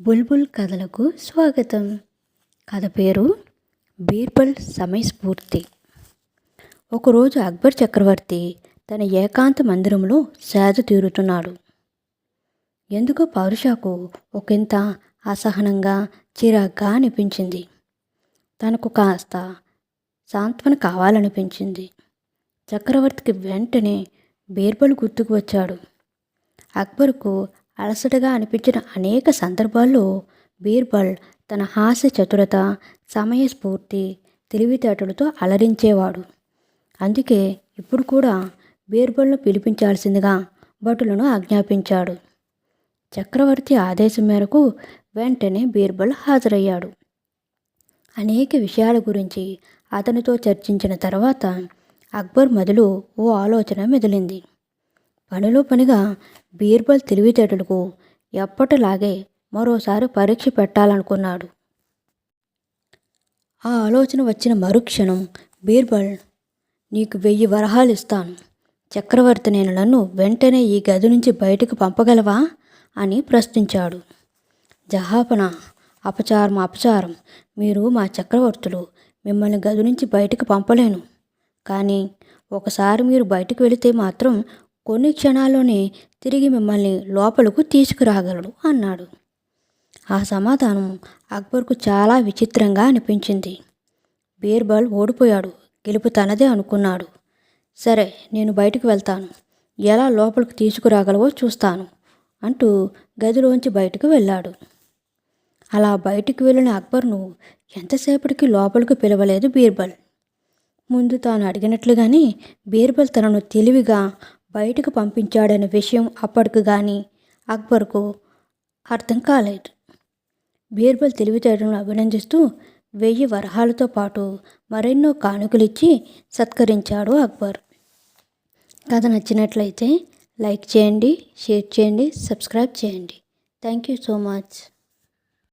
బుల్బుల్ కథలకు స్వాగతం. కథ పేరు బీర్బల్ సమయస్ఫూర్తి. ఒకరోజు అక్బర్ చక్రవర్తి తన ఏకాంత మందిరంలో సేద తీరుతున్నాడు. ఎందుకో పౌరుషాకు ఒకంత అసహనంగా చిరాగ్గా అనిపించింది. తనకు కాస్త సాంత్వన కావాలనిపించింది. చక్రవర్తికి వెంటనే బీర్బల్ గుర్తుకు వచ్చాడు. అక్బర్కు అలసటగా అనిపించిన అనేక సందర్భాల్లో బీర్బల్ తన హాస్య చతురత సమయస్ఫూర్తి తెలివితేటలతో అలరించేవాడు. అందుకే ఇప్పుడు కూడా బీర్బల్ను పిలిపించాల్సిందిగా భటులను ఆజ్ఞాపించాడు. చక్రవర్తి ఆదేశం మేరకు వెంటనే బీర్బల్ హాజరయ్యాడు. అనేక విషయాల గురించి అతనితో చర్చించిన తర్వాత అక్బర్ మొదలు ఓ ఆలోచన మెదిలింది. పనిలో పనిగా బీర్బల్ తెలివితేటలకు ఎప్పటిలాగే మరోసారి పరీక్ష పెట్టాలనుకున్నాడు. ఆ ఆలోచన వచ్చిన మరుక్షణం బీర్బల్ నీకు వెయ్యి వరహాలు ఇస్తాను. చక్రవర్తి నేను నన్ను వెంటనే ఈ గది నుంచి బయటకు పంపగలవా? అని ప్రశ్నించాడు. జహాపన అపచారం అపచారం. మీరు మా చక్రవర్తులు మిమ్మల్ని గది నుంచి బయటకు పంపలేను. కానీ ఒకసారి మీరు బయటకు వెళితే మాత్రం కొన్ని క్షణాల్లోనే తిరిగి మిమ్మల్ని లోపలకు తీసుకురాగలడు అన్నాడు. ఆ సమాధానం అక్బర్కు చాలా విచిత్రంగా అనిపించింది. బీర్బల్ ఓడిపోయాడు. గెలుపు తనదే అనుకున్నాడు. సరే నేను బయటకు వెళ్తాను. ఎలా లోపలికి తీసుకురాగలవో చూస్తాను అంటూ గదిలోంచి బయటకు వెళ్ళాడు. అలా బయటికి వెళ్ళిన అక్బర్ను ఎంతసేపటికి లోపలికి పిలవలేదు బీర్బల్. ముందు తాను అడిగినట్లుగానే బీర్బల్ తనను తెలివిగా బయటకు పంపించాడనే విషయం అప్పటికి కానీ అక్బర్కు అర్థం కాలేదు. బీర్బల్ తెలివితేటలను అభినందిస్తూ వెయ్యి వరహాలతో పాటు మరెన్నో కానుకలిచ్చి సత్కరించాడు అక్బర్. కథ నచ్చినట్లయితే లైక్ చేయండి షేర్ చేయండి సబ్స్క్రైబ్ చేయండి. Thank you so much.